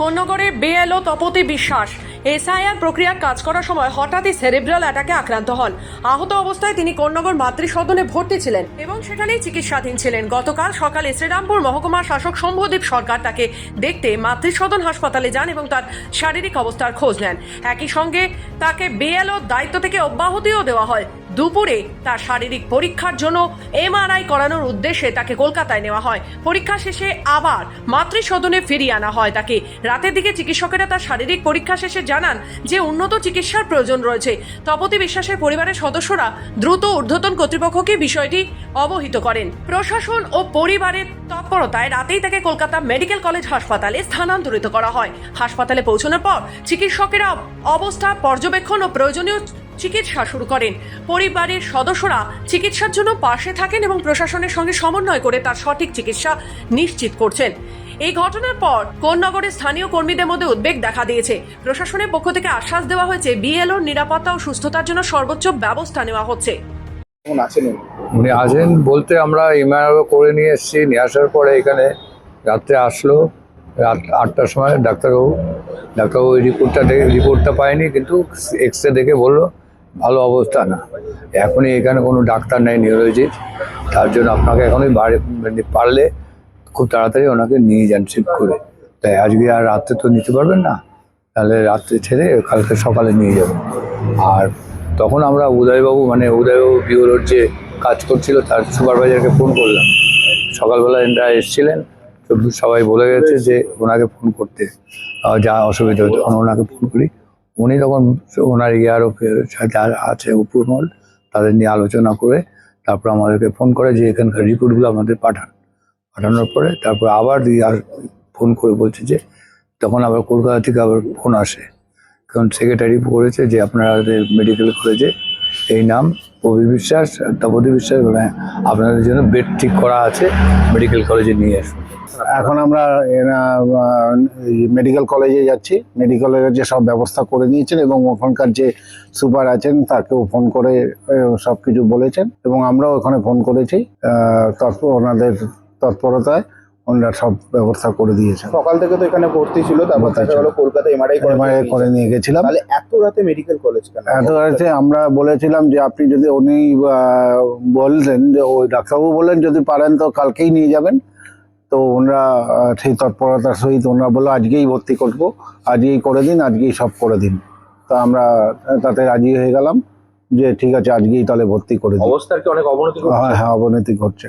কোন্নগরে বেএলও তপতি বিশ্বাস। এসআইআর প্রক্রিয়ার কাজ করার সময় হঠাৎই সেরেব্রাল অ্যাটাকে আক্রান্ত হন। আহত অবস্থায় তিনি কোন্নগর মাতৃসদনে ভর্তি ছিলেন এবং সেখানেই চিকিৎসাধীন ছিলেন। গতকাল সকালে শ্রীরামপুর মহকুমা শাসক শম্ভুদীপ সরকার তাকে দেখতে মাতৃসদন হাসপাতালে যান এবং তার শারীরিক অবস্থার খোঁজ নেন। একই সঙ্গে তাকে বেএলও দায়িত্ব থেকে অব্যাহতিও দেওয়া হয়। দুপুরে তার শারীরিক পরীক্ষার জন্য এমআরআই করানোর উদ্দেশ্যে তাকে কলকাতায় নেওয়া হয়। পরীক্ষা শেষে আবার মাতৃসদনে ফিরিয়ে আনা হয় তাকে। রাতের দিকে চিকিৎসকেরা তার শারীরিক পরীক্ষা শেষে জানান যে উন্নত চিকিৎসার প্রয়োজন রয়েছে। তপতি বিশ্বাসের পরিবারের সদস্যরা দ্রুত ঊর্ধ্বতন কর্তৃপক্ষকে বিষয়টি অবহিত করেন। প্রশাসন ও পরিবারের তৎপরতায় রাতেই তাকে কলকাতা মেডিকেল কলেজ হাসপাতালে স্থানান্তরিত করা হয়। হাসপাতালে পৌঁছানোর পর চিকিৎসকেরা অবস্থা পর্যবেক্ষণ ও প্রয়োজনীয় চিকিৎসা শুরু করেন। পরিবারের সদস্যরা চিকিৎসার জন্য পাশে থাকেন এবং প্রশাসনের সঙ্গে সমন্বয় করে তার সঠিক চিকিৎসা নিশ্চিত করছেন। এই ঘটনার পর কোন্নগরের স্থানীয় কর্মীদের মধ্যে উদ্বেগ দেখা দিয়েছে। প্রশাসনের পক্ষ থেকে আশ্বাস দেওয়া হয়েছে বিএলওর নিরাপত্তা ও সুস্থতার জন্য সর্বোচ্চ ব্যবস্থা নেওয়া হচ্ছে। আছেন উনি? আসেন বলতে আমরা এমআরও করে নিয়ে এসেছি নিয়ে আসার পরে এখানে রাত্রে আসলো। রাত আটটার সময় ডাক্তারবাবু ডাক্তারবাবু ওই রিপোর্টটা দেখে রিপোর্টটা পায়নি কিন্তু এক্স রে দেখে বলল ভালো অবস্থা না। এখনই এখানে কোনো ডাক্তার নেই নিউরোলজির তার জন্য আপনাকে এখনই বাড়ি মানে পারলে খুব তাড়াতাড়ি ওনাকে নিয়ে যান শিফট করে। তাই আজকে আর রাত্রে তো নিতে পারবেন না। তাহলে রাত্রে ছেড়ে কালকে সকালে নিয়ে যাবেন। আর তখন আমরা উদয়বাবু মানে উদয়বাবু বিউরোর যে কাজ করছিল, তার সুপারভাইজারকে ফোন করলাম। সকালবেলা এনরা এসেছিলেন সবাই বলে গেছে যে ওনাকে ফোন করতে যা অসুবিধা হতো ওনাকে ফোন করি। উনি তখন ওনার ইয়ার যারা আছে উপরমল তাদের নিয়ে আলোচনা করে তারপর আমাদেরকে ফোন করে যে এখানকার রিপোর্টগুলো আমাদের পাঠান। পাঠানোর পরে তারপর আবার ফোন করে বলছে যে তখন আবার কলকাতা থেকে আবার ফোন আসে। কারণ সেক্রেটারি করেছে যে আপনাদের মেডিকেল কলেজে এই নাম অভি বিশ্বাস তপতি বিশ্বাস বলে হ্যাঁ, আপনাদের জন্য বেড ঠিক করা আছে মেডিকেল কলেজে নিয়ে আসুন। এখন আমরা মেডিকেল কলেজে যাচ্ছি। মেডিকেলের যে সব ব্যবস্থা করে নিয়েছেন এবং ওখানকার যে সুপার আছেন তাকেও ফোন করে সব কিছু বলেছেন এবং আমরাও ওখানে ফোন করেছি তৎপর ওনাদের তৎপরতায়। ওনারা সব ব্যবস্থা করে দিয়েছেন। সকাল থেকে তো এখানে ভর্তি ছিল তারপর ভর্তি দেখা ছিল। গেল কলকাতা এমআরআই করে এমআরআই করে নিয়ে গেছিলাম। তাহলে এত রাতে মেডিকেল কলেজ কেন? এত রাতে আমরা বলেছিলাম যে আপনি যদি উনি আহ, বললেন যে ওই ডাক্তারবাবু বললেন যদি পারেন তো কালকেই নিয়ে যাবেন। তো ওনারা সেই তৎপরতার সহিত ওনারা বলল আজকেই ভর্তি করব। আজকেই করে দিন আজকেই সব করে দিন। তা আমরা তাতে রাজি হয়ে গেলাম যে ঠিক আছে আজকেই তাহলে ভর্তি করে দিন। অবস্থার কি অনেক অবনতি হ্যাঁ হ্যাঁ অবনতি ঘটছে।